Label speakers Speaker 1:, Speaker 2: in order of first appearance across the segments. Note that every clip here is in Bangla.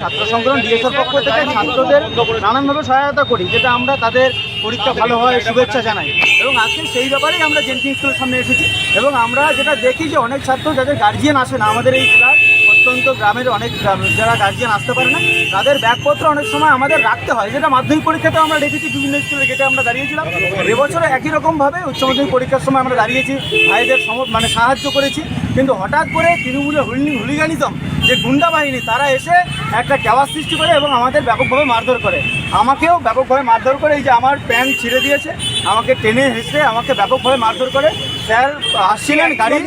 Speaker 1: ছাত্র সংগঠন ডিএসএর পক্ষ থেকে ছাত্রদের নানানভাবে সহায়তা করি, যেটা আমরা তাদের পরীক্ষা ভালো হয়, শুভেচ্ছা জানাই। এবং আজকে সেই ব্যাপারেই আমরা জেন্টিং স্কুলের সামনে এসেছি। এবং আমরা যেটা দেখি যে অনেক ছাত্র যাদের গার্জিয়ান আসে না, আমাদের এই জেলার অত্যন্ত গ্রামের অনেক যারা গার্জিয়ান আসতে পারে না, তাদের ব্যাগপত্র অনেক সময় আমাদের রাখতে হয়। যেটা মাধ্যমিক পরীক্ষাতে আমরা দেখেছি বিভিন্ন স্কুলে গেটে আমরা দাঁড়িয়েছিলাম। এবছরে একই রকমভাবে উচ্চ মাধ্যমিক পরীক্ষার সময় আমরা দাঁড়িয়েছি, ভাইদের সম মানে সাহায্য করেছি। কিন্তু হঠাৎ করে তৃণমূলের হুলি হুলিগানিজম যে গুন্ডা বাহিনী, তারা এসে একটা ক্যাওয়ার সৃষ্টি করে এবং আমাদের ব্যাপকভাবে মারধর করে। আমাকেও ব্যাপকভাবে মারধর করে, এই যে আমার প্যান্ট ছিঁড়ে দিয়েছে। আমাকে টেনে হেসে আমাকে ব্যাপকভাবে মারধর করে। স্যার আসছিলেন গাড়ি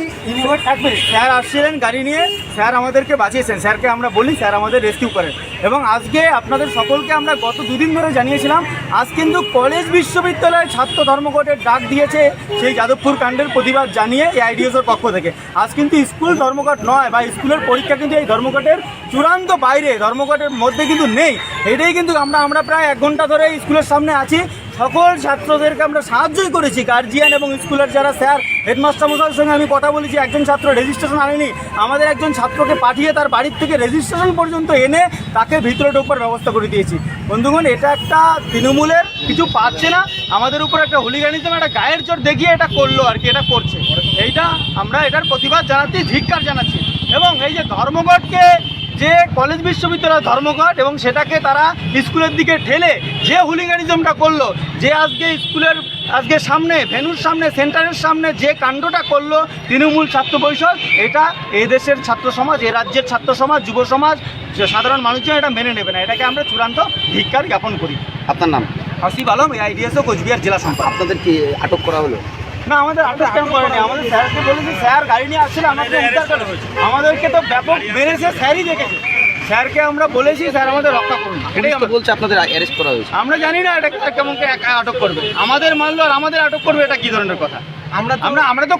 Speaker 1: স্যার আসছিলেন গাড়ি নিয়ে। স্যার আমাদেরকে বাঁচিয়েছেন। স্যারকে আমরা বলি স্যার আমাদের রেস্কিউ করেন। এবং আজকে আপনাদের সকলকে আমরা গত দুদিন ধরে জানিয়েছিলাম আজ কিন্তু কলেজ বিশ্ববিদ্যালয়ের ছাত্র ধর্মঘটের ডাক দিয়েছে সেই যাদবপুর কাণ্ডের প্রতিবাদ জানিয়ে এই আইডিওসের পক্ষ থেকে। আজ কিন্তু স্কুল ধর্মঘট নয় বা স্কুলের পরীক্ষা কিন্তু এই ধর্মঘটের চূড়ান্ত বাইরে ধর্মঘটের মধ্যে কিন্তু নেই। এটাই কিন্তু আমরা আমরা প্রায় এক ঘণ্টা ধরে স্কুলের সামনে আছি। সকল ছাত্রদেরকে আমরা সাহায্যই করেছি গার্জিয়ান এবং স্কুলের যারা স্যার হেডমাস্টার মশাইয়ের সঙ্গে আমি কথা বলেছি, একজন ছাত্র রেজিস্ট্রেশন আনেনি, আমাদের একজন ছাত্রকে পাঠিয়ে তার বাড়ির থেকে রেজিস্ট্রেশন পর্যন্ত এনে তাকে ভিতরে ঢোকবার ব্যবস্থা করে দিয়েছি। বন্ধুগণ, এটা একটা তৃণমূলের কিছু পাচ্ছে না, আমাদের উপর একটা হুলিগানিজম একটা গায়ের জোর দেখিয়ে এটা করল আর কি, এটা করছে। এইটা আমরা এটার প্রতিবাদ জানাচ্ছি, ধিক্কার জানাচ্ছি। এবং এই যে ধর্মঘটকে যে কলেজ বিশ্ববিদ্যালয় ধর্মঘট এবং সেটাকে তারা স্কুলের দিকে ঠেলে যে হুলিগানিজমটা করল যে আজকে স্কুলের আজকে সামনে ভেনুর সামনে সেন্টারের সামনে যে কাণ্ডটা করল তৃণমূল ছাত্র পরিষদ এটা এই দেশের ছাত্র সমাজ এ রাজ্যের ছাত্র সমাজ যুব সমাজ সাধারণ মানুষজন এটা মেনে নেবে না। এটাকে আমরা চূড়ান্ত ধিক্কার জ্ঞাপন করি।
Speaker 2: আপনার নাম?
Speaker 1: হাসিব আলম আইডিএসও কোচবিহার জেলা সম্পাদক।
Speaker 2: আপনাদের কি আটক করা হলো?
Speaker 1: না আমাদের আটক কেন করেনি আমাদের স্যারকে বলেছি স্যার গাড়ি নিয়ে আসছিল আমাদের উদ্ধার করে আমাদেরকে তো ব্যাপক মেরেছে স্যারই দেখেছে। স্যারকে আমরা বলেছি স্যার আমাদের রক্ষা করুন এটাই আমরা
Speaker 2: বলছে আপনাদের অ্যারেস্ট করা হয়েছে।
Speaker 1: আমরা জানি না এটা কেমন একা আটক করবে। আমাদের মানলো আর আমাদের আটক করবে এটা কি ধরনের কথা? আমরা আমরা আমরা তো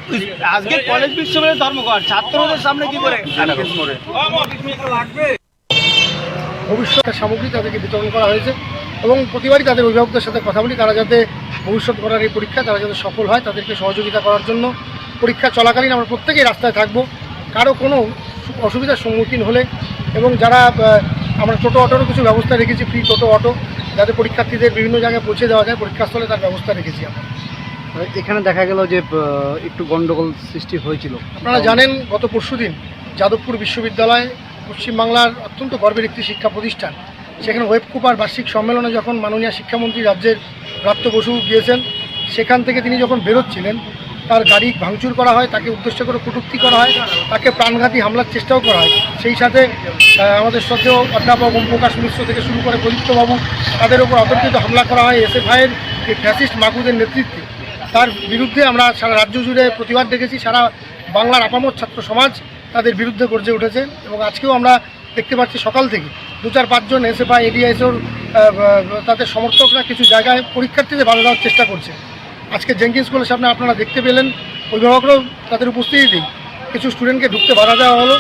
Speaker 1: আজকে কলেজ বিশ্ববিদ্যালয়ের ধর্মঘট ছাত্রদের সামনে কি করে করে
Speaker 3: সামগ্রী তাদেরকে বিতরণ করা হয়েছে এবং প্রতিবারই তাদের অভিভাবকদের সাথে কথা বলি তারা যাতে ভবিষ্যৎ করার এই পরীক্ষা তারা যাতে সফল হয় তাদেরকে সহযোগিতা করার জন্য পরীক্ষা চলাকালীন আমরা প্রত্যেকেই রাস্তায় থাকব। কারও কোনো অসুবিধার সম্মুখীন হলে এবং যারা আমরা টোটো অটোরও কিছু ব্যবস্থা রেখেছি ফ্রি টোটো অটো যাতে পরীক্ষার্থীদের বিভিন্ন জায়গায় পৌঁছে দেওয়া যায় পরীক্ষাস্থলে তার ব্যবস্থা রেখেছি আমরা।
Speaker 4: এখানে দেখা গেল যে একটু গন্ডগোল সৃষ্টি হয়েছিল।
Speaker 3: আপনারা জানেন গত পরশুদিন যাদবপুর বিশ্ববিদ্যালয় পশ্চিমবাংলার অত্যন্ত গর্বের একটি শিক্ষা প্রতিষ্ঠান। সেখানে ওয়েব কুপার বার্ষিক সম্মেলনে যখন মাননীয় শিক্ষামন্ত্রী রাজ্যের প্রাপ্ত বসু গিয়েছেন, সেখান থেকে তিনি যখন বেরোচ্ছিলেন, তার গাড়ি ভাঙচুর করা হয়, তাকে উদ্দেশ্য করে কটূক্তি করা হয়, তাকে প্রাণঘাতী হামলার চেষ্টাও করা হয়। সেই সাথে আমাদের শ্রদ্ধেয় অধ্যাপক ওম প্রকাশ মিশ্র থেকে শুরু করে প্রদীপ্তবাবু তাদের ওপর অতর্কিত হামলা করা হয়, এসএফআইয়ের এই ফ্যাসিস্ট মাকুদের নেতৃত্বে। তার বিরুদ্ধে আমরা সারা রাজ্য জুড়ে প্রতিবাদ দেখেছি সারা বাংলার আপামর ছাত্র সমাজ তাদের বিরুদ্ধে গর্জে উঠেছে এবং আজকেও আমরা দেখতে পাচ্ছি সকাল থেকে দু চার পাঁচজন এসএফআই এডিআইএসওর তাদের সমর্থকরা কিছু জায়গায় পরীক্ষার্থীদের ভালো দেওয়ার চেষ্টা করছে। আজকে জেঙ্কিন স্কুলের সামনে আপনারা দেখতে পেলেন, অভিভাবকরাও তাদের উপস্থিতিতেই কিছু স্টুডেন্টকে ঢুকতে বাধা দেওয়া হলো।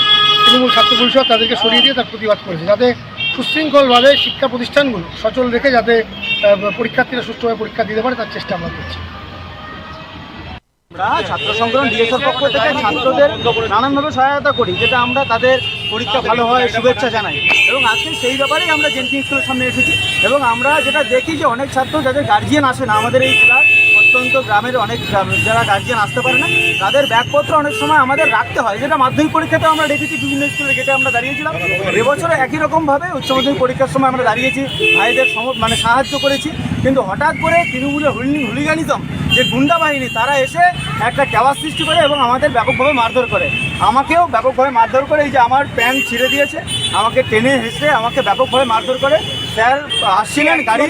Speaker 3: তৃণমূল ছাত্র পরিষদ তাদেরকে সরিয়ে দিয়ে তার প্রতিবাদ করেছে, যাতে সুশৃঙ্খলভাবে শিক্ষা প্রতিষ্ঠানগুলো সচল রেখে যাতে পরীক্ষার্থীরা সুষ্ঠুভাবে পরীক্ষা দিতে পারে তার চেষ্টা আমরা করছি।
Speaker 1: আমরা ছাত্র সংগঠন ডিএসএর পক্ষ থেকে ছাত্রদের নানানভাবে সহায়তা করি, যেটা আমরা তাদের পরীক্ষা ভালো হয়, শুভেচ্ছা জানাই। এবং আজকে সেই ব্যাপারেই আমরা জেন্টিং স্কুলের সামনে এসেছি। এবং আমরা যেটা দেখি যে অনেক ছাত্র যাদের গার্জিয়ান আসে না, আমাদের এই জেলার অত্যন্ত গ্রামের অনেক যারা গার্জিয়ান আসতে পারে না, তাদের ব্যাগপত্র অনেক সময় আমাদের রাখতে হয়। যেটা মাধ্যমিক পরীক্ষাতে আমরা দেখেছি বিভিন্ন স্কুলের গেটে আমরা দাঁড়িয়েছিলাম। এবছরে একই রকমভাবে উচ্চ মাধ্যমিক পরীক্ষার সময় আমরা দাঁড়িয়েছি। ভাইদের মানে সাহায্য করেছি। কিন্তু হঠাৎ করে তৃণমূলের হুলি হুলিগানিজম, যে গুন্ডা বাহিনী, তারা এসে একটা ক্যাওয়ার সৃষ্টি করে এবং আমাদের ব্যাপকভাবে মারধর করে। আমাকেও ব্যাপকভাবে মারধর করে, এই যে আমার প্যান্ট ছিঁড়ে দিয়েছে। আমাকে টেনে হেসে আমাকে ব্যাপকভাবে মারধর করে। স্যার আসছিলেন গাড়ি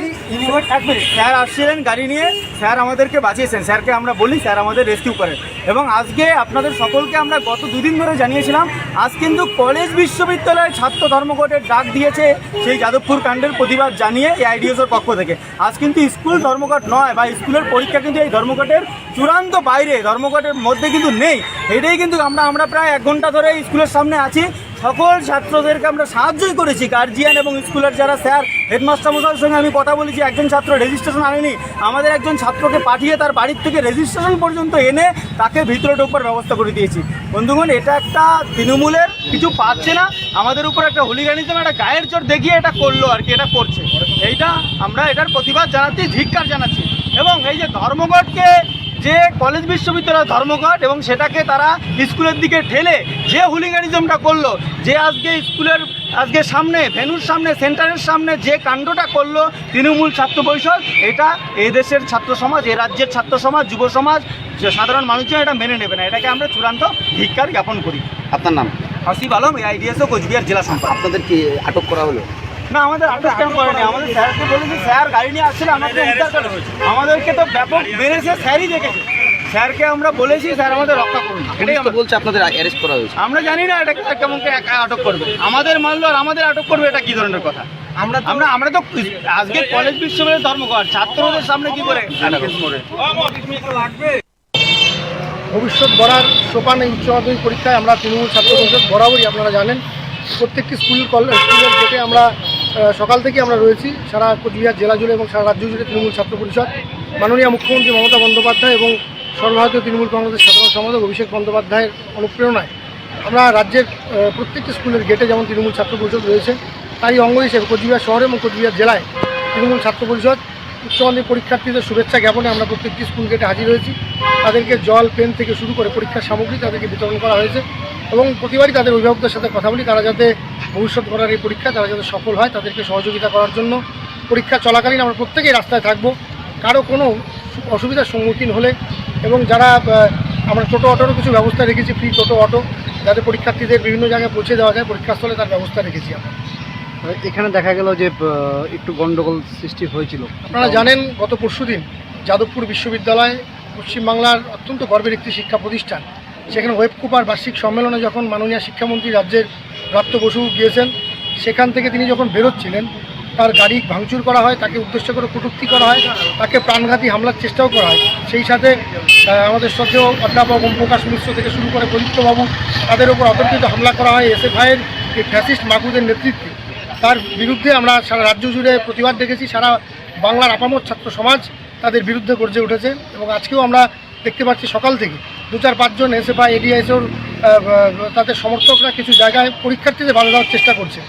Speaker 1: স্যার আসছিলেন গাড়ি নিয়ে। স্যার আমাদেরকে বাঁচিয়েছেন। স্যারকে আমরা বলি স্যার আমাদের রেস্কিউ করেন। এবং আজকে আপনাদের সকলকে আমরা গত দুদিন ধরে জানিয়েছিলাম আজ কিন্তু কলেজ বিশ্ববিদ্যালয়ের ছাত্র ধর্মঘটের ডাক দিয়েছে সেই যাদবপুর কাণ্ডের প্রতিবাদ জানিয়ে এই আইডিওসের পক্ষ থেকে। আজ কিন্তু স্কুল ধর্মঘট নয় বা স্কুলের পরীক্ষা কিন্তু এই ধর্মঘটের চূড়ান্ত বাইরে ধর্মঘটের মধ্যে কিন্তু নেই। এটাই কিন্তু আমরা আমরা প্রায় এক ঘণ্টা ধরে স্কুলের সামনে আছি। সকল ছাত্রদেরকে আমরা সাহায্যই করেছি গার্জিয়ান এবং স্কুলের যারা স্যার হেডমাস্টার মশাইয়ের সঙ্গে আমি কথা বলেছি, একজন ছাত্র রেজিস্ট্রেশন আনেনি, আমাদের একজন ছাত্রকে পাঠিয়ে তার বাড়ির থেকে রেজিস্ট্রেশন পর্যন্ত এনে তাকে ভিতরে ঢোকবার ব্যবস্থা করে দিয়েছি। বন্ধুগণ, এটা একটা তৃণমূলের কিছু পাচ্ছে না, আমাদের উপর একটা হুলিগানিজম একটা গায়ের চোর দেখিয়ে এটা করল আর কি, এটা করছে। এইটা আমরা এটার প্রতিবাদ জানাচ্ছি, ধিক্কার জানাচ্ছি। এবং এই যে ধর্মঘটকে যে কলেজ বিশ্ববিদ্যালয় ধর্মঘট এবং সেটাকে তারা স্কুলের দিকে ঠেলে যে হুলিগানিজমটা করল যে আজকে স্কুলের আজকে সামনে ভেনুর সামনে সেন্টারের সামনে যে কাণ্ডটা করল তৃণমূল ছাত্র পরিষদ এটা এই দেশের ছাত্র সমাজ এ রাজ্যের ছাত্র সমাজ যুব সমাজ সাধারণ মানুষজন এটা মেনে নেবে না। এটাকে আমরা চূড়ান্ত ধিক্কার জ্ঞাপন করি।
Speaker 2: আপনার নাম?
Speaker 1: হাসিব আলম এআইডিএসও কোচবিহার জেলা সম্পাদক।
Speaker 2: আপনাদের কি আটক করা হলো?
Speaker 1: না আমাদের আটক কেন করেনি। আমাদের স্যারকে বলেছি স্যার গাড়ি নিয়ে আসছিল আমাদের আমাদেরকে তো ব্যাপক মেরেছে স্যারই দেখেছে। স্যারকে আমরা বলেছি স্যার আমাদের রক্ষা করুন এটাই আমরা-
Speaker 2: বলছে আপনাদের অ্যারেস্ট করা হয়েছে।
Speaker 1: আমরা জানি না এটা কেমন করে একা আটক করবে। আমাদের মানলো আর আমাদের আটক করবে এটা কি ধরনের কথা? আমরা আমরা আমরা তো আজকে কলেজ বিশ্ববিদ্যালয়ের ধর্মঘট ছাত্রদের সামনে কি করে?
Speaker 3: ভবিষ্যৎ গড়ার সোপান এই উচ্চ মাধ্যমিক পরীক্ষায় আমরা তৃণমূল ছাত্র পরিষদ বরাবরই আপনারা জানেন প্রত্যেকটি স্কুল কলেজ স্কুলের গেটে আমরা সকাল থেকে আমরা রয়েছি সারা কোচবিহার জেলা জুড়ে এবং সারা রাজ্য জুড়ে তৃণমূল ছাত্র পরিষদ। মাননীয় মুখ্যমন্ত্রী মমতা বন্দ্যোপাধ্যায় এবং সর্বভারতীয় তৃণমূল কংগ্রেসের সাধারণ সম্পাদক অভিষেক বন্দ্যোপাধ্যায়ের অনুপ্রেরণায় আমরা রাজ্যের প্রত্যেকটি স্কুলের গেটে যেমন তৃণমূল ছাত্র পরিষদ রয়েছে তাই অঙ্গ হিসেবে কোচবিহার শহরে এবং কোচবিহার জেলায় তৃণমূল ছাত্র পরিষদ, উচ্চ মাধ্যমিক পরীক্ষার্থীদের শুভেচ্ছা জ্ঞাপনে আমরা প্রত্যেকটি স্কুল গেটে হাজির হয়েছি। তাদেরকে জল, পেন থেকে শুরু করে পরীক্ষার সামগ্রী তাদেরকে বিতরণ করা হয়েছে এবং প্রতিবারই তাদের অভিভাবকদের সাথে কথা বলি, তারা যাতে ভবিষ্যৎ করার এই পরীক্ষা তারা যাতে সফল হয় তাদেরকে সহযোগিতা করার জন্য পরীক্ষা চলাকালীন আমরা প্রত্যেকেই রাস্তায় থাকব। কারও কোনো অসুবিধার সম্মুখীন হলে এবং যারা আমরা টোটো অটোরও কিছু ব্যবস্থা রেখেছি ফ্রি টোটো অটো যাতে পরীক্ষার্থীদের বিভিন্ন জায়গায় পৌঁছে দেওয়া যায় পরীক্ষাস্থলে তার ব্যবস্থা রেখেছি আমরা।
Speaker 4: এখানে দেখা গেল যে একটু গন্ডগোল সৃষ্টি হয়েছিল।
Speaker 3: আপনারা জানেন গত পরশুদিন যাদবপুর বিশ্ববিদ্যালয় পশ্চিমবাংলার অত্যন্ত গর্বের একটি শিক্ষা প্রতিষ্ঠান সেখানে ওয়েব কুপার বার্ষিক সম্মেলনে যখন মাননীয় শিক্ষামন্ত্রী রাজ্যের প্রাপ্ত বসু গিয়েছেন, সেখান থেকে তিনি যখন বেরোচ্ছিলেন, তার গাড়ি ভাঙচুর করা হয়, তাকে উদ্দেশ্য করে কটূক্তি করা হয়, তাকে প্রাণঘাতী হামলার চেষ্টাও করা হয়। সেই সাথে আমাদের শ্রদ্ধেয় অধ্যাপক ওম প্রকাশ মিশ্র থেকে শুরু করে প্রদীপ্তবাবু তাদের উপর অতর্কিত হামলা করা হয়, এসএফআইয়ের এই ফ্যাসিস্ট মাকুদের নেতৃত্বে। তার বিরুদ্ধে আমরা সারা রাজ্য জুড়ে প্রতিবাদ দেখেছি, সারা বাংলার আপামর ছাত্র সমাজ তাদের বিরুদ্ধে গর্জে উঠেছে এবং আজকেও আমরা দেখতে পাচ্ছি সকাল থেকে দু চার পাঁচজন এসে বা এডিআইএসওর তাদের সমর্থকরা কিছু জায়গায় পরীক্ষার্থীদের বাধা দেওয়ার চেষ্টা করছে।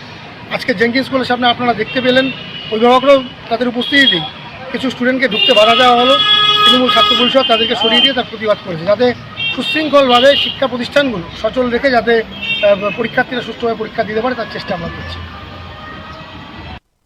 Speaker 3: আজকে জেঙ্কিন স্কুলের সামনে আপনারা দেখতে পেলেন, অভিভাবকরাও তাদের উপস্থিতিতেই কিছু স্টুডেন্টকে ঢুকতে বাধা দেওয়া হলো, তৃণমূল ছাত্র পরিষদ তাদেরকে সরিয়ে দিয়ে তার প্রতিবাদ করেছে, যাতে সুশৃঙ্খলভাবে শিক্ষা প্রতিষ্ঠানগুলো সচল রেখে যাতে পরীক্ষার্থীরা সুষ্ঠুভাবে পরীক্ষা দিতে পারে, তার চেষ্টা আমরা করছি।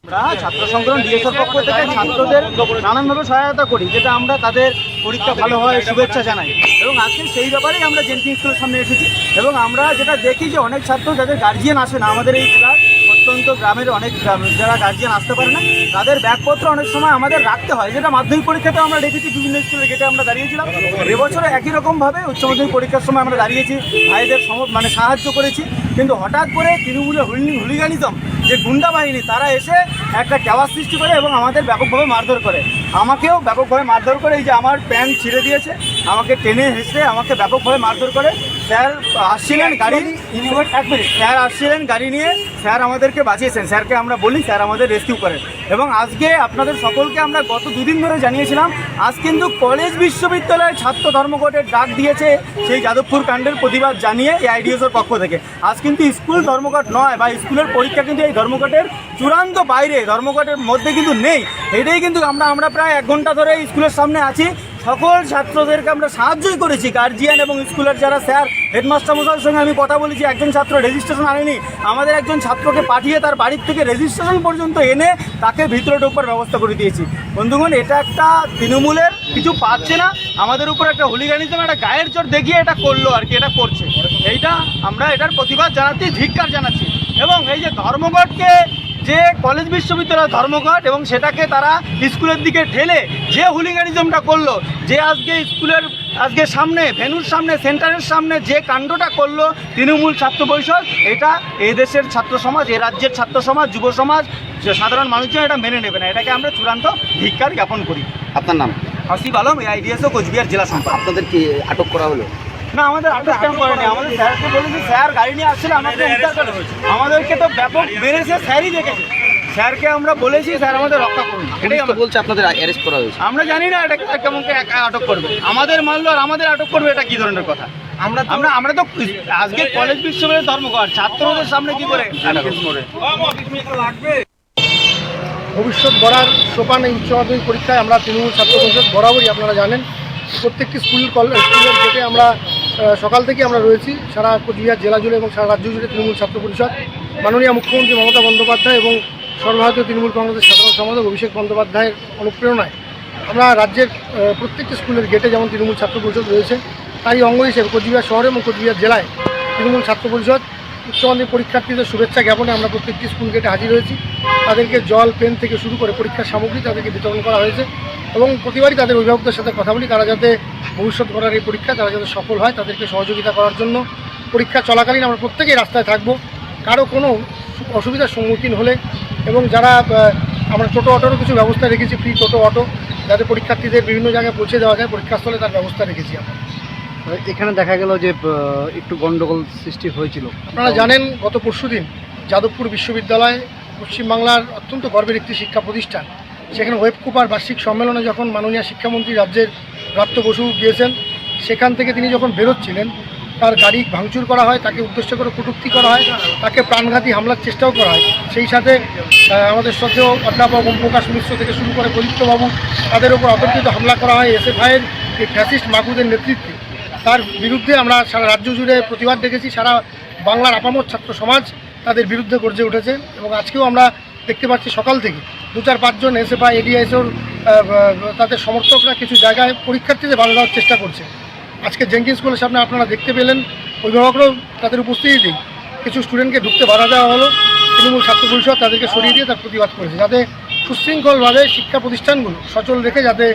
Speaker 1: আমরা ছাত্র সংগঠন ডিএসএর পক্ষ থেকে ছাত্রদের নানানভাবে সহায়তা করি, যেটা আমরা তাদের পরীক্ষা ভালো হয়, শুভেচ্ছা জানাই। এবং আজকে সেই ব্যাপারেই আমরা জেন্টিং স্কুলের সামনে এসেছি। এবং আমরা যেটা দেখি যে অনেক ছাত্র যাদের গার্জিয়ান আসে না, আমাদের এই জেলার অত্যন্ত গ্রামের অনেক যারা গার্জিয়ান আসতে পারে না, তাদের ব্যাগপত্র অনেক সময় আমাদের রাখতে হয়। যেটা মাধ্যমিক পরীক্ষাতে আমরা দেখেছি বিভিন্ন স্কুলের গেটে আমরা দাঁড়িয়েছিলাম। এবছরে একই রকমভাবে উচ্চ মাধ্যমিক পরীক্ষার সময় আমরা দাঁড়িয়েছি, ভাইদের মানে সাহায্য করেছি। কিন্তু হঠাৎ করে তৃণমূলের হুলি হুলিগানিজম যে গুন্ডা বাহিনী, তারা এসে একটা ক্যাওয়ার সৃষ্টি করে এবং আমাদের ব্যাপকভাবে মারধর করে। আমাকেও ব্যাপকভাবে মারধর করে, এই যে আমার প্যান্ট ছিঁড়ে দিয়েছে। আমাকে টেনে হেসে আমাকে ব্যাপকভাবে মারধর করে। স্যার আসছিলেন গাড়ি এক মিনিট স্যার আসছিলেন গাড়ি নিয়ে। স্যার আমাদেরকে বাঁচিয়েছেন। স্যারকে আমরা বলি স্যার আমাদের রেস্কিউ করেন। এবং আজকে আপনাদের সকলকে আমরা গত দুদিন ধরে জানিয়েছিলাম আজ কিন্তু কলেজ বিশ্ববিদ্যালয়ের ছাত্র ধর্মঘটের ডাক দিয়েছে সেই যাদবপুর কাণ্ডের প্রতিবাদ জানিয়ে এই আইডিএসের পক্ষ থেকে। আজ কিন্তু স্কুল ধর্মঘট নয় বা স্কুলের পরীক্ষা কিন্তু এই ধর্মঘটের চূড়ান্ত বাইরে ধর্মঘটের মধ্যে কিন্তু নেই। এটাই কিন্তু আমরা আমরা প্রায় এক ঘণ্টা ধরে স্কুলের সামনে আছি। সকল ছাত্রদেরকে আমরা সাহায্যই করেছি গার্জিয়ান এবং স্কুলের যারা স্যার হেডমাস্টার মশাইয়ের সঙ্গে আমি কথা বলেছি, একজন ছাত্র রেজিস্ট্রেশন আনেনি, আমাদের একজন ছাত্রকে পাঠিয়ে তার বাড়ির থেকে রেজিস্ট্রেশন পর্যন্ত এনে তাকে ভিতরে ঢোকবার ব্যবস্থা করে দিয়েছি। বন্ধুগণ, এটা একটা তৃণমূলের কিছু পাচ্ছে না, আমাদের উপর একটা হুলিগানিজম একটা গায়ের চোর দেখিয়ে এটা করল আর কি, এটা করছে। এইটা আমরা এটার প্রতিবাদ জানাচ্ছি, ধিক্কার জানাচ্ছি। এবং এই যে ধর্মঘটকে যে কলেজ বিশ্ববিদ্যালয় ধর্মঘট এবং সেটাকে তারা স্কুলের দিকে ঠেলে যে হুলিগানিজমটা করল যে আজকে স্কুলের আজকে সামনে ভেনুর সামনে সেন্টারের সামনে যে কাণ্ডটা করল তৃণমূল ছাত্র পরিষদ এটা এই দেশের ছাত্র সমাজ এ রাজ্যের ছাত্র সমাজ যুব সমাজ সাধারণ মানুষজন এটা মেনে নেবে না। এটাকে আমরা চূড়ান্ত ধিক্কার জ্ঞাপন করি।
Speaker 2: আপনার নাম?
Speaker 1: হাসিব আলম এআইডিএসও কোচবিহার জেলা সম্পাদক।
Speaker 2: আপনাদের কি আটক করা হলো?
Speaker 1: না আমাদের আটক করেনি। আমাদের স্যারকে বলেছি স্যার গাড়ি নিয়ে আসছিল আমাদের উদ্ধার করে। আমাদেরকে তো ব্যাপক মেরেছে স্যারই দেখেছে। স্যারকে আমরা বলেছি স্যার আমাদের রক্ষা করুন। এটাই আমরা
Speaker 2: বলছে আপনাদের অ্যারেস্ট করা হয়েছে।
Speaker 1: আমরা জানি না এটা কেমন আটক করবে। আমাদের মানলো আর আমাদের আটক করবে এটা কি ধরনের কথা? আমরা আমরা আমরা তো আজকে কলেজ বিশ্ববিদ্যালয়ের ধর্মঘট ছাত্রদের সামনে কি করে
Speaker 3: ভবিষ্যৎ গড়ার সোপান এই উচ্চ মাধ্যমিক পরীক্ষায় আমরা তৃণমূল ছাত্র পরিষদ বরাবরই আপনারা জানেন প্রত্যেকটি স্কুল কলেজ স্কুলের গেটে আমরা সকাল থেকে আমরা রয়েছি সারা কোচবিহার জেলা জুড়ে এবং সারা রাজ্য জুড়ে তৃণমূল ছাত্র পরিষদ। মাননীয় মুখ্যমন্ত্রী মমতা বন্দ্যোপাধ্যায় এবং সর্বভারতীয় তৃণমূল কংগ্রেসের সাধারণ সম্পাদক অভিষেক বন্দ্যোপাধ্যায়ের অনুপ্রেরণায় আমরা রাজ্যের প্রত্যেকটি স্কুলের গেটে যেমন তৃণমূল ছাত্র পরিষদ রয়েছে তাই অঙ্গ হিসেবে কোচবিহার শহরে এবং কোচবিহার জেলায় তৃণমূল ছাত্র পরিষদ উচ্চ মাধ্যমিক পরীক্ষার্থীদের শুভেচ্ছা জ্ঞাপনে আমরা প্রত্যেকটি স্কুল গেটে হাজির হয়েছি। তাদেরকে জল, পেন থেকে শুরু করে পরীক্ষার সামগ্রী তাদেরকে বিতরণ করা হয়েছে এবং প্রতিবারই তাদের অভিভাবকদের সাথে কথা বলি। তারা যাতে ভবিষ্যৎ করার এই পরীক্ষা, তারা যাতে সফল হয় তাদেরকে সহযোগিতা করার জন্য পরীক্ষা চলাকালীন আমরা প্রত্যেকেই রাস্তায় থাকব। কারও কোনো অসুবিধার সম্মুখীন হলে এবং যারা আমরা টোটো অটোরও কিছু ব্যবস্থা রেখেছি, ফ্রি টোটো অটো, যাতে পরীক্ষার্থীদের বিভিন্ন জায়গায় পৌঁছে দেওয়া যায়, পরীক্ষাস্থলে তার ব্যবস্থা রেখেছি আমরা।
Speaker 4: এখানে দেখা গেল যে একটু গন্ডগোল সৃষ্টি হয়েছিল।
Speaker 3: আপনারা জানেন, গত পরশুদিন যাদবপুর বিশ্ববিদ্যালয় পশ্চিমবাংলার অত্যন্ত গর্বের একটি শিক্ষা প্রতিষ্ঠান, সেখানে ওয়েব কুপার বার্ষিক সম্মেলনে যখন মাননীয় শিক্ষামন্ত্রী রাজ্যের প্রাপ্ত বসু গিয়েছেন, সেখান থেকে তিনি যখন বেরোচ্ছিলেন, তার গাড়ি ভাঙচুর করা হয়, তাকে উদ্দেশ্য করে কটূক্তি করা হয়, তাকে প্রাণঘাতী হামলার চেষ্টাও করা হয়। সেই সাথে আমাদের শ্রদ্ধেয় অধ্যাপক ওম প্রকাশ মিশ্র থেকে শুরু করে প্রদীপ্তবাবু তাদের উপর অতর্কিত হামলা করা হয়। এসএফআইয়ের এই ফ্যাসিস্ট মাকুদের নেতৃত্বে তার বিরুদ্ধে আমরা সারা রাজ্য জুড়ে প্রতিবাদ দেখেছি, সারা বাংলার আপামর ছাত্র সমাজ তাদের বিরুদ্ধে গর্জে উঠেছে এবং আজকেও আমরা দেখতে পাচ্ছি সকাল থেকে দু চার পাঁচজন এসএফআই এডিআইএসওর তাদের সমর্থকরা কিছু জায়গায় পরীক্ষার্থীদের বাধা দেওয়ার চেষ্টা করছে। আজকে জেঙ্কিন স্কুলের সামনে আপনারা দেখতে পেলেন, অভিভাবকরাও তাদের উপস্থিতিতেই কিছু স্টুডেন্টকে ঢুকতে বাধা দেওয়া হলো, তৃণমূল ছাত্র পরিষদ তাদেরকে সরিয়ে দিয়ে তার প্রতিবাদ করেছে যাতে সুশৃঙ্খলভাবে শিক্ষা প্রতিষ্ঠানগুলো সচল রেখে যাতে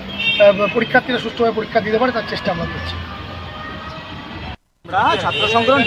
Speaker 3: পরীক্ষার্থীরা সুষ্ঠুভাবে পরীক্ষা দিতে পারে তার চেষ্টা আমরা করছি।
Speaker 1: আমরা ছাত্র সংগ্রাম